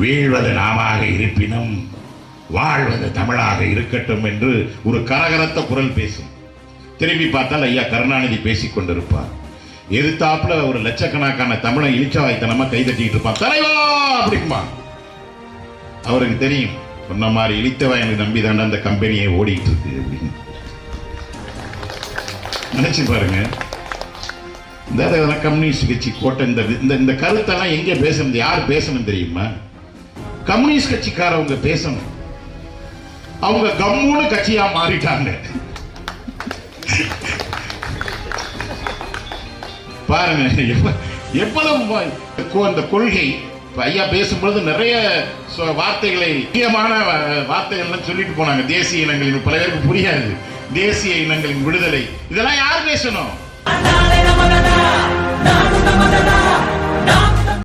வீழ்வது நாமாக இருப்பினும் வாழ்வது தமிழாக இருக்கட்டும் என்று ஒரு கரகரத்த குரல் பேசும். திரும்பி பார்த்தால் ஐயா கருணாநிதி பேசிக் கொண்டிருப்பார். எதிர்த்தாப்புல ஒரு லட்சக்கணக்கான தமிழை இழிச்சவாய்த்தனமா கைதட்டிட்டு இருப்பான் தலைவா! அப்படிமா அவருக்கு தெரியும் சொன்ன மாதிரி இழித்தவன் நம்பி தானே அந்த கம்பெனியை ஓடிட்டு இருக்கு அப்படின்னு. நினைச்சு பாருங்க. இந்த கம்யூனிஸ்ட் கட்சி கோட்டை இந்த இந்த இந்த கருத்தெல்லாம் எங்கே பேசணும் யார் பேசணும் தெரியுமா? கம்யூனிஸ்ட் கட்சிக்காரவங்க பேசணும். அவங்க கம்முன்னு கட்சியா மாறிட்டாங்க. பாருங்க எவ்வளவு அந்த கொள்கை ஐயா பேசும்பொழுது நிறைய வார்த்தைகளை முக்கியமான வார்த்தைகள் வார்த்தைகள்லாம் சொல்லிட்டு போனாங்க. தேசிய இனங்களின் பல பேருக்கு புரியாது. தேசிய இனங்களின் விடுதலை. இதெல்லாம் யார் பேசணும்?